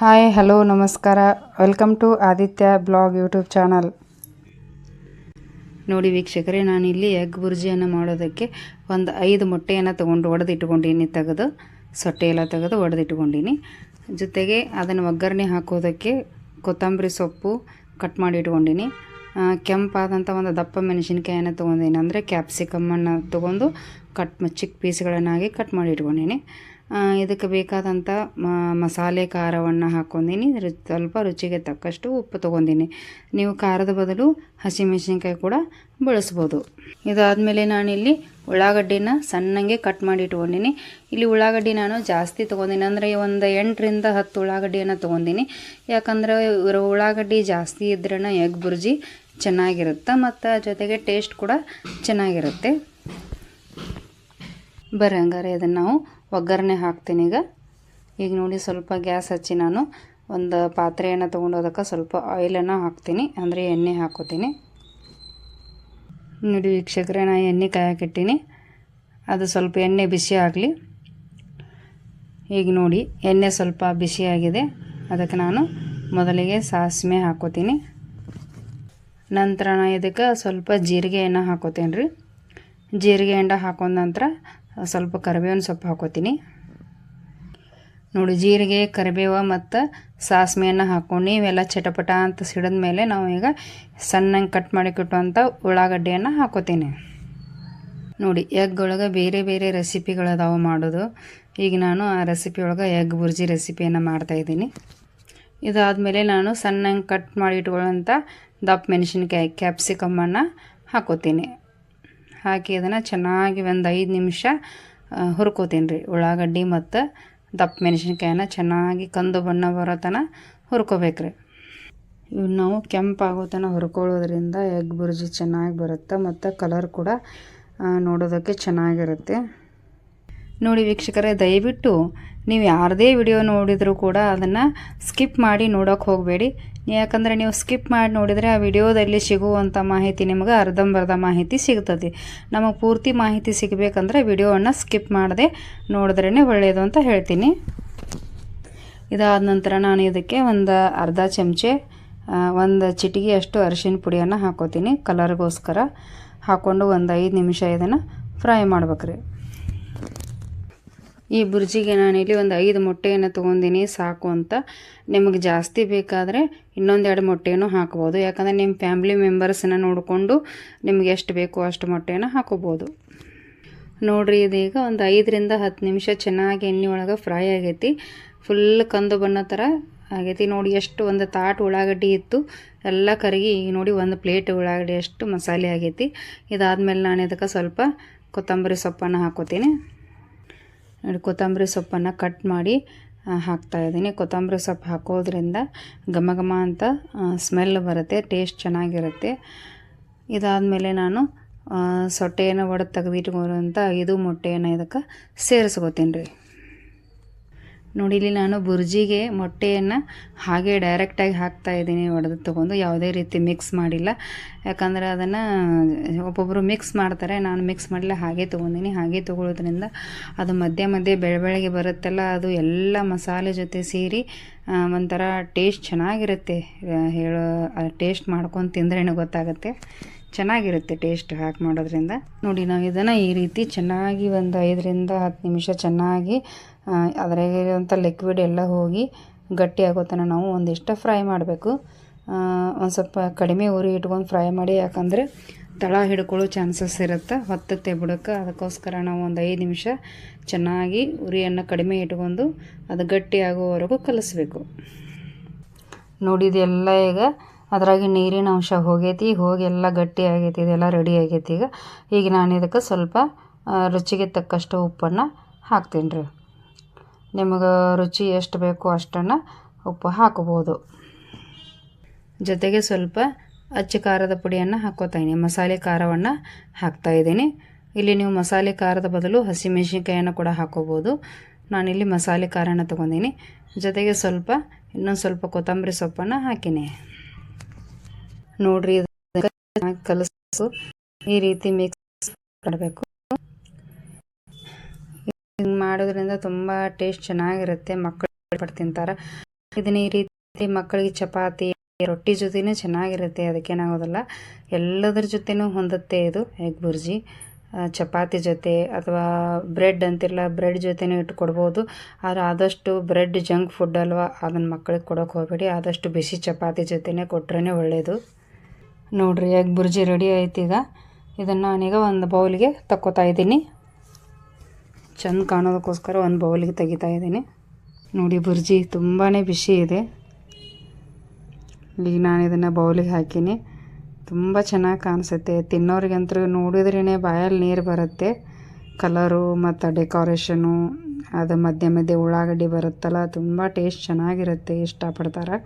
Hi hello ನಮಸ್ಕಾರ. Welcome to Aditya blog YouTube channel ನೋಡಿ ವೀಕ್ಷಕರೇ ನಾನಿಲ್ಲಿ ಎಗ್ ಬುರ್ಜಿಯನ್ನು ಮಾಡೋದಕ್ಕೆ ಒಂದು ಐದು ಮೊಟ್ಟೆಯನ್ನು ತೊಗೊಂಡು ಒಡೆದಿಟ್ಕೊಂಡೀನಿ ತೆಗೆದು ಸೊಟ್ಟೆ ಎಲ್ಲ ತೆಗೆದು ಒಡೆದಿಟ್ಕೊಂಡೀನಿ ಜೊತೆಗೆ ಅದನ್ನು ಒಗ್ಗರಣೆ ಹಾಕೋದಕ್ಕೆ ಕೊತ್ತಂಬರಿ ಸೊಪ್ಪು ಕಟ್ ಮಾಡಿ ಇಟ್ಕೊಂಡೀನಿ ಕೆಂಪಾದಂಥ ಒಂದು ದಪ್ಪ ಮೆಣಸಿನ್ಕಾಯನ್ನು ತೊಗೊಂಡೀನಿ ಅಂದರೆ ಕ್ಯಾಪ್ಸಿಕಮ್ಮನ್ನು ತೊಗೊಂಡು ಕಟ್ ಚಿಕ್ಕ ಪೀಸ್ಗಳನ್ನಾಗಿ ಕಟ್ ಮಾಡಿ ಇಟ್ಕೊಂಡೀನಿ ಇದಕ್ಕೆ ಬೇಕಾದಂಥ ಮಸಾಲೆ ಖಾರವನ್ನು ಹಾಕ್ಕೊಂಡೀನಿ. ಸ್ವಲ್ಪ ರುಚಿಗೆ ತಕ್ಕಷ್ಟು ಉಪ್ಪು ತೊಗೊಂಡೀನಿ. ನೀವು ಖಾರದ ಬದಲು ಹಸಿಮೆಣಸಿನ್ಕಾಯಿ ಕೂಡ ಬಳಸ್ಬೋದು. ಇದಾದಮೇಲೆ ನಾನಿಲ್ಲಿ ಉಳ್ಳಾಗಡ್ಡಿನ ಸಣ್ಣಗೆ ಕಟ್ ಮಾಡಿ ಇಟ್ಕೊಂಡೀನಿ. ಇಲ್ಲಿ ಉಳ್ಳಾಗಡ್ಡಿ ನಾನು ಜಾಸ್ತಿ ತೊಗೊಂಡಿನಿ. ಅಂದರೆ ಒಂದು ಎಂಟರಿಂದ ಹತ್ತು ಉಳ್ಳಾಗಡ್ಡಿಯನ್ನು ತೊಗೊಂಡಿನಿ. ಯಾಕಂದ್ರೆ ಇವರ ಉಳ್ಳಾಗಡ್ಡಿ ಜಾಸ್ತಿ ಇದ್ರೇ ಎಗ್ ಬುರ್ಜಿ ಚೆನ್ನಾಗಿರುತ್ತೆ ಮತ್ತು ಜೊತೆಗೆ ಟೇಸ್ಟ್ ಕೂಡ ಚೆನ್ನಾಗಿರುತ್ತೆ. ಬರಂಗಾರೆ ಇದನ್ನು ನಾವು ಒಗ್ಗರಣೆ ಹಾಕ್ತೀನಿ ಈಗ. ಈಗ ನೋಡಿ ಸ್ವಲ್ಪ ಗ್ಯಾಸ್ ಹಚ್ಚಿ ನಾನು ಒಂದು ಪಾತ್ರೆಯನ್ನು ತೊಗೊಂಡು ಅದಕ್ಕೆ ಸ್ವಲ್ಪ ಆಯಿಲನ್ನು ಹಾಕ್ತೀನಿ. ಅಂದರೆ ಎಣ್ಣೆ ಹಾಕೋತೀನಿ. ನೋಡಿ ವೀಕ್ಷಕರೇ, ನಾ ಎಣ್ಣೆ ಕಾಯಕ್ಕಿಟ್ಟಿನಿ ಅದು ಸ್ವಲ್ಪ ಎಣ್ಣೆ ಬಿಸಿ ಆಗಲಿ. ಈಗ ನೋಡಿ ಎಣ್ಣೆ ಸ್ವಲ್ಪ ಬಿಸಿಯಾಗಿದೆ ಅದಕ್ಕೆ ನಾನು ಮೊದಲಿಗೆ ಸಾಸಿವೆ ಹಾಕೋತೀನಿ. ನಂತರ ನಾನು ಇದಕ್ಕೆ ಸ್ವಲ್ಪ ಜೀರಿಗೆಯನ್ನು ಹಾಕೋತೀನಿ ರೀ ಜೀರಿಗೆ ಎಣ್ಣೆ ಹಾಕೊಂಡ ನಂತರ ಸ್ವಲ್ಪ ಕರಿಬೇವಿನ ಸೊಪ್ಪು ಹಾಕೋತೀನಿ. ನೋಡಿ, ಜೀರಿಗೆ, ಕರಿಬೇವು ಮತ್ತು ಸಾಸಿವೆಯನ್ನು ಹಾಕ್ಕೊಂಡು ಇವೆಲ್ಲ ಚಟಪಟ ಅಂತ ಸಿಡಿದ ಮೇಲೆ ನಾವು ಈಗ ಸಣ್ಣಂಗೆ ಕಟ್ ಮಾಡಿ ಕೊಟ್ಟುವಂಥ ಉಳ್ಳಾಗಡ್ಡೆಯನ್ನು ಹಾಕೋತೀನಿ. ನೋಡಿ ಎಗ್ ಒಳಗೆ ಬೇರೆ ಬೇರೆ ರೆಸಿಪಿಗಳದಾವು ಮಾಡೋದು. ಈಗ ನಾನು ಆ ರೆಸಿಪಿ ಒಳಗೆ ಎಗ್ ಬುರ್ಜಿ ರೆಸಿಪಿಯನ್ನು ಮಾಡ್ತಾಯಿದ್ದೀನಿ ಇದಾದಮೇಲೆ ನಾನು ಸಣ್ಣಂಗೆ ಕಟ್ ಮಾಡಿ ಇಟ್ಕೊಳ್ಳೋಂಥ ದಪ್ಪ ಮೆಣಸಿನ್ಕಾಯಿ ಕ್ಯಾಪ್ಸಿಕಮ್ಮನ್ನು ಹಾಕೋತೀನಿ. ಹಾಕಿ ಅದನ್ನು ಚೆನ್ನಾಗಿ ಒಂದು ಐದು ನಿಮಿಷ ಹುರ್ಕೋತೀನಿ ರೀ ಉಳ್ಳಾಗಡ್ಡಿ ಮತ್ತು ದಪ್ಪ ಮೆಣಸಿನ್ಕಾಯನ್ನ ಚೆನ್ನಾಗಿ ಕಂದು ಬಣ್ಣ ಬರೋ ತನಕ ಹುರ್ಕೋಬೇಕ್ರಿ. ಇವು ನಾವು ಕೆಂಪಾಗೋ ತನಕ ಹುರ್ಕೊಳ್ಳೋದ್ರಿಂದ ಎಗ್ ಬುರ್ಜಿ ಚೆನ್ನಾಗಿ ಬರುತ್ತೆ ಮತ್ತು ಕಲರ್ ಕೂಡ ನೋಡೋದಕ್ಕೆ ಚೆನ್ನಾಗಿರುತ್ತೆ. ನೋಡಿ ವೀಕ್ಷಕರೇ, ದಯವಿಟ್ಟು ನೀವು ಯಾರದೇ ವಿಡಿಯೋ ನೋಡಿದರೂ ಕೂಡ ಅದನ್ನು ಸ್ಕಿಪ್ ಮಾಡಿ ನೋಡೋಕೆ ಹೋಗಬೇಡಿ. ಯಾಕಂದರೆ ನೀವು ಸ್ಕಿಪ್ ಮಾಡಿ ನೋಡಿದರೆ ಆ ವಿಡಿಯೋದಲ್ಲಿ ಸಿಗುವಂಥ ಮಾಹಿತಿ ನಿಮಗೆ ಅರ್ಧಂಬರ್ಧ ಮಾಹಿತಿ ಸಿಗ್ತದೆ. ನಮಗೆ ಪೂರ್ತಿ ಮಾಹಿತಿ ಸಿಗಬೇಕಂದ್ರೆ ವಿಡಿಯೋವನ್ನು ಸ್ಕಿಪ್ ಮಾಡದೆ ನೋಡಿದ್ರೇ ಒಳ್ಳೆಯದು ಅಂತ ಹೇಳ್ತೀನಿ. ಇದಾದ ನಂತರ ನಾನು ಇದಕ್ಕೆ ಒಂದು ಅರ್ಧ ಚಮಚೆ ಒಂದು ಚಿಟಿಗೆ ಅಷ್ಟು ಅರಿಶಿನ ಪುಡಿಯನ್ನು ಹಾಕೋತೀನಿ. ಕಲರ್ಗೋಸ್ಕರ ಹಾಕ್ಕೊಂಡು ಒಂದು ಐದು ನಿಮಿಷ ಇದನ್ನು ಫ್ರೈ ಮಾಡ್ಬೇಕ್ರಿ. ಈ ಬುರ್ಜಿಗೆ ನಾನಿಲ್ಲಿ ಒಂದು ಐದು ಮೊಟ್ಟೆಯನ್ನು ತೊಗೊಂಡಿನಿ, ಸಾಕು ಅಂತ. ನಿಮಗೆ ಜಾಸ್ತಿ ಬೇಕಾದರೆ ಇನ್ನೊಂದೆರಡು ಮೊಟ್ಟೆಯನ್ನು ಹಾಕ್ಬೋದು. ಯಾಕಂದರೆ ನಿಮ್ಮ ಫ್ಯಾಮ್ಲಿ ಮೆಂಬರ್ಸನ್ನ ನೋಡಿಕೊಂಡು ನಿಮ್ಗೆ ಎಷ್ಟು ಬೇಕೋ ಅಷ್ಟು ಮೊಟ್ಟೆಯನ್ನು ಹಾಕೋಬೋದು. ನೋಡಿರಿ, ಇದೀಗ ಒಂದು ಐದರಿಂದ ಹತ್ತು ನಿಮಿಷ ಚೆನ್ನಾಗಿ ಎಣ್ಣೆ ಒಳಗೆ ಫ್ರೈ ಆಗೈತಿ. ಫುಲ್ ಕಂದು ಬಣ್ಣ ಥರ ಆಗೈತಿ. ನೋಡಿ, ಎಷ್ಟು ಒಂದು ತಾಟ್ ಉಳ್ಳಾಗಡ್ಡಿ ಇತ್ತು. ಎಲ್ಲ ಕರಗಿ ನೋಡಿ, ಒಂದು ಪ್ಲೇಟ್ ಉಳ್ಳಾಗಡ್ಡಿ ಅಷ್ಟು ಮಸಾಲೆ ಆಗೈತಿ. ಇದಾದಮೇಲೆ ನಾನು ಇದಕ್ಕೆ ಸ್ವಲ್ಪ ಕೊತ್ತಂಬರಿ ಸೊಪ್ಪನ್ನು ಹಾಕೋತೀನಿ. ನೋಡಿ ಕೊತ್ತಂಬರಿ ಸೊಪ್ಪನ್ನು ಕಟ್ ಮಾಡಿ ಹಾಕ್ತಾ ಇದ್ದೀನಿ. ಕೊತ್ತಂಬರಿ ಸೊಪ್ಪು ಹಾಕೋದ್ರಿಂದ ಘಮ ಘಮ ಅಂತ ಸ್ಮೆಲ್ ಬರುತ್ತೆ ಟೇಸ್ಟ್ ಚೆನ್ನಾಗಿರುತ್ತೆ. ಇದಾದಮೇಲೆ ನಾನು ಆ, ಸೊಟ್ಟೆಯನ್ನು ಒಡೆದು ತೆಗೆದಿಟ್ಕೊಂಡಂಥ ಐದು ಮೊಟ್ಟೆಯನ್ನು ಇದಕ್ಕೆ ಸೇರಿಸ್ಕೋತೀನಿ ರೀ. ನೋಡಿ ಇಲ್ಲಿ ನಾನು ಬುರ್ಜಿಗೆ ಮೊಟ್ಟೆಯನ್ನು ಹಾಗೆ ಡೈರೆಕ್ಟಾಗಿ ಹಾಕ್ತಾ ಇದ್ದೀನಿ, ಒಡೆದು ತೊಗೊಂಡು ಯಾವುದೇ ರೀತಿ ಮಿಕ್ಸ್ ಮಾಡಿಲ್ಲ. ಯಾಕಂದರೆ ಅದನ್ನು ಒಬ್ಬೊಬ್ಬರು ಮಿಕ್ಸ್ ಮಾಡ್ತಾರೆ, ನಾನು ಮಿಕ್ಸ್ ಮಾಡಲಿಲ್ಲ ಹಾಗೆ ತೊಗೊಂಡಿನಿ. ಹಾಗೆ ತೊಗೊಳ್ಳೋದ್ರಿಂದ ಅದು ಮಧ್ಯೆ ಮಧ್ಯೆ ಬೆಳಬೆಳಗ್ಗೆ ಬರುತ್ತಲ್ಲ, ಅದು ಎಲ್ಲ ಮಸಾಲೆ ಜೊತೆ ಸೇರಿ ಒಂಥರ ಟೇಸ್ಟ್ ಚೆನ್ನಾಗಿರುತ್ತೆ. ಹೇಳೋ ಟೇಸ್ಟ್ ಮಾಡ್ಕೊಂಡು ತಿಂದ್ರೇನೆ ಗೊತ್ತಾಗುತ್ತೆ. ಚೆನ್ನಾಗಿರುತ್ತೆ ಟೇಸ್ಟ್ ಹಾಕಿ ಮಾಡೋದ್ರಿಂದ. ನೋಡಿ, ನಾವು ಇದನ್ನು ಈ ರೀತಿ ಚೆನ್ನಾಗಿ ಒಂದು ಐದರಿಂದ ಹತ್ತು ನಿಮಿಷ ಚೆನ್ನಾಗಿ ಅದ್ರಾಗಿರುವಂಥ ಲಿಕ್ವಿಡ್ ಎಲ್ಲ ಹೋಗಿ ಗಟ್ಟಿ ಆಗೋ ತನಕ ನಾವು ಒಂದಿಷ್ಟು ಫ್ರೈ ಮಾಡಬೇಕು. ಒಂದು ಸ್ವಲ್ಪ ಕಡಿಮೆ ಉರಿ ಇಟ್ಕೊಂಡು ಫ್ರೈ ಮಾಡಿ, ಯಾಕಂದರೆ ತಳ ಹಿಡ್ಕೊಳ್ಳೋ ಚಾನ್ಸಸ್ ಇರುತ್ತೆ. ಹೊತ್ತತ್ತೆ ಬುಡಕ್ಕೆ ಅದಕ್ಕೋಸ್ಕರ ನಾವು ಒಂದು ಐದು ನಿಮಿಷ ಚೆನ್ನಾಗಿ ಉರಿಯನ್ನು ಕಡಿಮೆ ಇಟ್ಕೊಂಡು ಅದು ಗಟ್ಟಿ ಆಗೋವರೆಗೂ ಕಲಿಸ್ಬೇಕು. ನೋಡಿದೆಲ್ಲ ಈಗ ಅದ್ರಾಗೆ ನೀರಿನ ಅಂಶ ಹೋಗೈತಿ. ಹೋಗಿ ಎಲ್ಲ ಗಟ್ಟಿ ಆಗೈತಿ. ಇದೆಲ್ಲ ರೆಡಿ ಆಗೈತಿ ಈಗ. ಈಗ ನಾನು ಇದಕ್ಕೆ ಸ್ವಲ್ಪ ರುಚಿಗೆ ತಕ್ಕಷ್ಟು ಉಪ್ಪನ್ನು ಹಾಕ್ತೀನಿ ರೀ ನಿಮಗೆ ರುಚಿ ಎಷ್ಟು ಬೇಕೋ ಅಷ್ಟನ್ನು ಉಪ್ಪು ಹಾಕೋಬೋದು ಜೊತೆಗೆ ಸ್ವಲ್ಪ ಅಚ್ಚ ಖಾರದ ಪುಡಿಯನ್ನು ಹಾಕೋತಾಯಿನಿ ಮಸಾಲೆ ಖಾರವನ್ನು ಹಾಕ್ತಾಯಿದ್ದೀನಿ ಇಲ್ಲಿ ನೀವು ಮಸಾಲೆ ಖಾರದ ಬದಲು ಹಸಿಮೆಣಸಿನ್ಕಾಯನ್ನು ಕೂಡ ಹಾಕೋಬೋದು ನಾನಿಲ್ಲಿ ಮಸಾಲೆ ಖಾರನ ತೊಗೊಂಡಿನಿ. ಜೊತೆಗೆ ಸ್ವಲ್ಪ, ಇನ್ನೊಂದು ಸ್ವಲ್ಪ ಕೊತ್ತಂಬರಿ ಸೊಪ್ಪನ್ನು ಹಾಕಿನಿ. ನೋಡ್ರಿ ಕಲಸು, ಈ ರೀತಿ ಮಿಕ್ಸ್ ಮಾಡಬೇಕು. ಹಿಂಗೆ ಮಾಡೋದ್ರಿಂದ ತುಂಬ ಟೇಸ್ಟ್ ಚೆನ್ನಾಗಿರುತ್ತೆ. ಮಕ್ಕಳು ತಿಂತಾರೆ. ಇದನ್ನ ಈ ರೀತಿ ಮಕ್ಕಳಿಗೆ ಚಪಾತಿ, ರೊಟ್ಟಿ ಜೊತೆನೇ ಚೆನ್ನಾಗಿರುತ್ತೆ. ಅದಕ್ಕೇನಾಗೋದಿಲ್ಲ ಎಲ್ಲದರ ಜೊತೆನೂ ಹೊಂದುತ್ತೆ ಇದು ಎಗ್ ಬುರ್ಜಿ. ಚಪಾತಿ ಜೊತೆ ಅಥವಾ ಬ್ರೆಡ್ ಅಂತಿರಲ್ಲ, ಬ್ರೆಡ್ ಜೊತೆನೂ ಇಟ್ಟು ಕೊಡ್ಬೋದು ಆದರೆ ಆದಷ್ಟು ಬ್ರೆಡ್ ಜಂಕ್ ಫುಡ್ ಅಲ್ವಾ, ಅದನ್ನು ಮಕ್ಕಳಿಗೆ ಕೊಡೋಕೆ ಹೋಗಬೇಡಿ. ಆದಷ್ಟು ಬಿಸಿ ಚಪಾತಿ ಜೊತೆನೇ ಕೊಟ್ರೇ ಒಳ್ಳೆಯದು ನೋಡಿರಿ, ಎಗ್ ಬುರ್ಜಿ ರೆಡಿ ಆಯ್ತು ಈಗ ಇದನ್ನು ನಾನೀಗ ಒಂದು ಬೌಲ್ಗೆ ತಕ್ಕೋತಾ ಇದ್ದೀನಿ. ಚೆಂದ ಕಾಣೋದಕ್ಕೋಸ್ಕರ ಒಂದು ಬೌಲಿಗೆ ತೆಗಿತಾ ಇದ್ದೀನಿ. ನೋಡಿ, ಬುರ್ಜಿ ತುಂಬಾ ಬಿಸಿ ಇದೆ. ಈಗ ನಾನು ಇದನ್ನು ಬೌಲಿಗೆ ಹಾಕೀನಿ. ತುಂಬ ಚೆನ್ನಾಗಿ ಕಾಣಿಸುತ್ತೆ. ತಿನ್ನೋರಿಗಂತೂ ನೋಡಿದ್ರೇ ಬಾಯಲ್ಲಿ ನೀರು ಬರುತ್ತೆ. ಕಲರು ಮತ್ತು ಡೆಕೋರೇಷನು ಅದು ಮಧ್ಯೆ ಮಧ್ಯೆ ಉಳ್ಳಾಗಡ್ಡಿ ಬರುತ್ತಲ್ಲ, ತುಂಬ ಟೇಸ್ಟ್ ಚೆನ್ನಾಗಿರುತ್ತೆ. ಇಷ್ಟಪಡ್ತಾರೆ.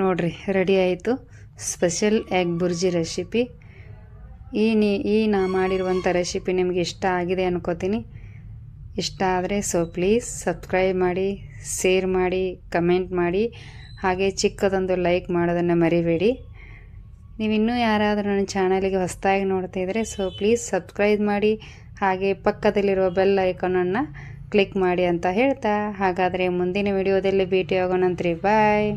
ನೋಡ್ರಿ ರೆಡಿ ಆಯಿತು. ಸ್ಪೆಷಲ್ ಎಗ್ ಬುರ್ಜಿ ರೆಸಿಪಿ ಈ ನೀ, ಈ ನಾ ಮಾಡಿರುವಂಥ ರೆಸಿಪಿ ನಿಮಗೆ ಇಷ್ಟ ಆಗಿದೆ ಅನ್ಕೋತೀನಿ. ಇಷ್ಟ ಆದರೆ ಸೊ ಪ್ಲೀಸ್ ಸಬ್ಸ್ಕ್ರೈಬ್ ಮಾಡಿ, ಶೇರ್ ಮಾಡಿ, ಕಮೆಂಟ್ ಮಾಡಿ. ಹಾಗೆ ಚಿಕ್ಕದೊಂದು ಲೈಕ್ ಮಾಡೋದನ್ನು ಮರಿಬೇಡಿ. ನೀವು ಇನ್ನೂ ಯಾರಾದರೂ ನನ್ನ ಚಾನಲಿಗೆ ಹೊಸದಾಗಿ ನೋಡ್ತಾ ಇದ್ದರೆ ಸೊ ಪ್ಲೀಸ್ ಸಬ್ಸ್ಕ್ರೈಬ್ ಮಾಡಿ. ಹಾಗೆ ಪಕ್ಕದಲ್ಲಿರುವ ಬೆಲ್ ಐಕಾನನ್ನು ಕ್ಲಿಕ್ ಮಾಡಿ ಅಂತ ಹೇಳ್ತಾ. ಹಾಗಾದರೆ ಮುಂದಿನ ವಿಡಿಯೋದಲ್ಲಿ ಭೇಟಿಯಾಗೋಣಂತ್ರಿ. ಬಾಯ್.